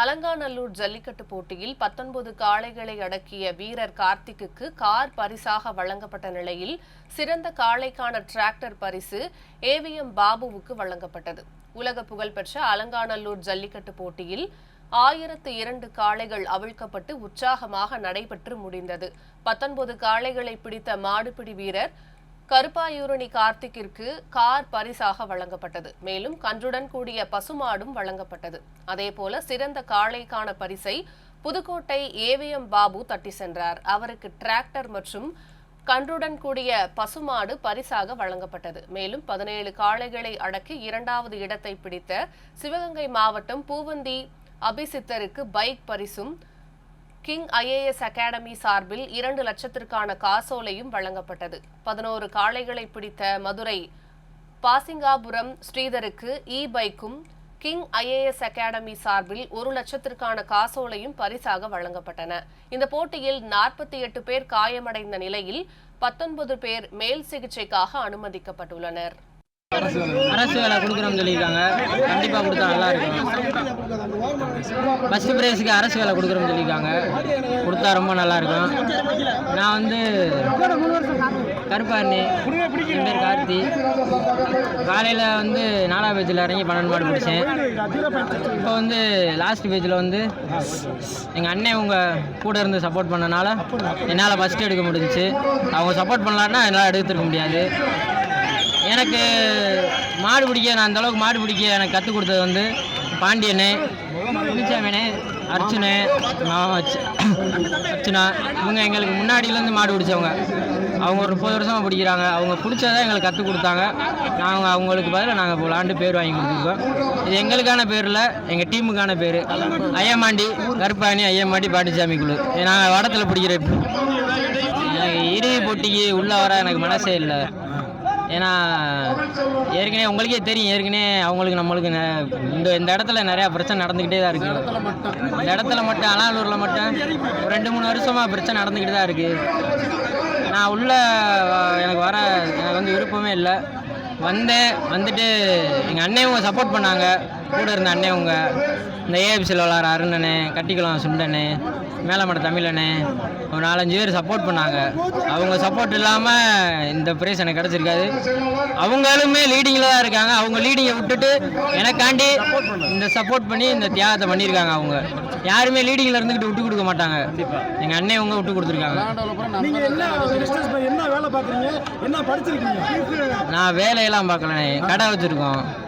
அலங்காநல்லூர் ஜல்லிக்கட்டு போட்டியில் பத்தொன்பது காளைகளை அடக்கிய வீரர் கார்த்திக்குக்கு கார் பரிசாக வழங்கப்பட்ட நிலையில் சிறந்த காளைக்கான டிராக்டர் பரிசு ஏவிஎம் பாபுவுக்கு வழங்கப்பட்டது. உலக புகழ்பெற்ற அலங்காநல்லூர் ஜல்லிக்கட்டு போட்டியில் ஆயிரத்து இரண்டு காளைகள் அவிழ்க்கப்பட்டு உற்சாகமாக நடைபெற்று முடிந்தது. பத்தொன்பது காளைகளை பிடித்த மாடுபிடி வீரர் கருப்பாயூரணி கார்த்திக்கிற்கு கார் பரிசாக வழங்கப்பட்டது. மேலும் கன்றுடன் கூடிய பசுமாடும் வழங்கப்பட்டது. அதேபோல சிறந்த காளைக்கான பரிசை புதுக்கோட்டை ஏவிஎம் பாபு தட்டி சென்றார். அவருக்கு டிராக்டர் மற்றும் கன்றுடன் கூடிய பசுமாடு பரிசாக வழங்கப்பட்டது. மேலும் பதினேழு காளைகளை அடக்கி இரண்டாவது இடத்தை பிடித்த சிவகங்கை மாவட்டம் பூவந்தி அபிசித்தருக்கு பைக் பரிசும் கிங் ஐஏஎஸ் அகாடமி சார்பில் இரண்டு லட்சத்திற்கான காசோலையும் வழங்கப்பட்டது. பதினோரு காளைகளை பிடித்த மதுரை பாசிங்காபுரம் ஸ்ரீதருக்கு இ பைக்கும் கிங் ஐஏஎஸ் அகாடமி சார்பில் ஒரு லட்சத்திற்கான காசோலையும் பரிசாக வழங்கப்பட்டன. இந்த போட்டியில் நாற்பத்தி எட்டு பேர் காயமடைந்த நிலையில் பத்தொன்பது பேர் மேல் சிகிச்சைக்காக அனுமதிக்கப்பட்டுள்ளனர். அரசு வேலை கொடுக்குறோம்னு சொல்லியிருக்காங்க. கண்டிப்பாக கொடுத்தா நல்லா இருக்கும். ஃபஸ்ட்டு ப்ரைஸுக்கு அரசு வேலை கொடுக்குறோம்னு சொல்லியிருக்காங்க. கொடுத்தா ரொம்ப நல்லா இருக்கும். நான் வந்து கருப்பாரணி என் பேர் கார்த்தி. காலையில் வந்து நாலாம் பேஜில் இறங்கி பன்னெண்டு மாடு பிடிச்சேன். இப்போ வந்து லாஸ்ட் பேஜில் வந்து எங்கள் அண்ணன் உங்கள் கூட இருந்து சப்போர்ட் பண்ணனால என்னால் ஃபஸ்ட்டு எடுக்க முடிஞ்சுச்சு. அவங்க சப்போர்ட் பண்ணலான்னா என்னால் எடுத்துருக்க முடியாது. எனக்கு மாடு பிடிக்க நான் அந்த அளவுக்கு மாடு பிடிக்க எனக்கு கற்றுக் கொடுத்தது வந்து பாண்டியனு முனிசாமினே அர்ச்சனு மாமா அர்ச்சுனா இவங்க எங்களுக்கு முன்னாடியிலேருந்து மாடு பிடிச்சவங்க. அவங்க ஒரு முப்பது வருஷமாக பிடிக்கிறாங்க. அவங்க பிடிச்சதான் எங்களுக்கு கற்றுக் கொடுத்தாங்க. நாங்கள் அவங்களுக்கு பதிலாக நாங்கள் இப்போ விளாண்டு பேர் வாங்கி கொடுத்துருக்கோம். இது எங்களுக்கான பேரில் எங்கள் டீமுக்கான பேர். ஐயமாண்டி கருப்பாணி ஐயமாண்டி பாண்டிசாமி குழு. நாங்கள் வடத்தில் பிடிக்கிற இறுதி போட்டிக்கு உள்ளே வர எனக்கு மனசே இல்லை. ஏன்னா ஏற்கனவே உங்களுக்கே தெரியும் ஏற்கனவே அவங்களுக்கு நம்மளுக்கு நெ- இந்த இந்த இடத்துல நிறையா பிரச்சனை நடந்துக்கிட்டே தான் இருக்குது இந்த இடத்துல மட்டும் அலாலூரில் மட்டும் ஒரு ரெண்டு மூணு வருஷமாக பிரச்சனை நடந்துக்கிட்டு தான் இருக்குது நான் உள்ள எனக்கு வர எனக்கு வந்து விருப்பமே இல்லை. வந்தேன் வந்துட்டு எங்கள் அண்ணன் சப்போர்ட் பண்ணாங்க. கூட இருந்த அண்ணன் உங்க. இந்த ஏஎஃப்சியில் விளாட்ற அருணனே கட்டிக்குளம் சுண்டனே மேலமட தமிழனே ஒரு நாலஞ்சு பேர் சப்போர்ட் பண்ணாங்க. அவங்க சப்போர்ட் இல்லாமல் இந்த ப்ரைஸ் எனக்கு கிடச்சிருக்காது. அவங்களுமே லீடிங்கில் தான் இருக்காங்க. அவங்க லீடிங்கை விட்டுட்டு எனக்காண்டி இந்த சப்போர்ட் பண்ணி இந்த தியாகத்தை பண்ணியிருக்காங்க அவங்க. யாருமே லீடிங்கில் இருந்துக்கிட்டு விட்டு கொடுக்க மாட்டாங்க. எங்கள் அண்ணன் அவங்க விட்டு கொடுத்துருக்காங்க. நான் வேலையெல்லாம் பார்க்கலண்ணே. கடை வச்சுருக்கோம்.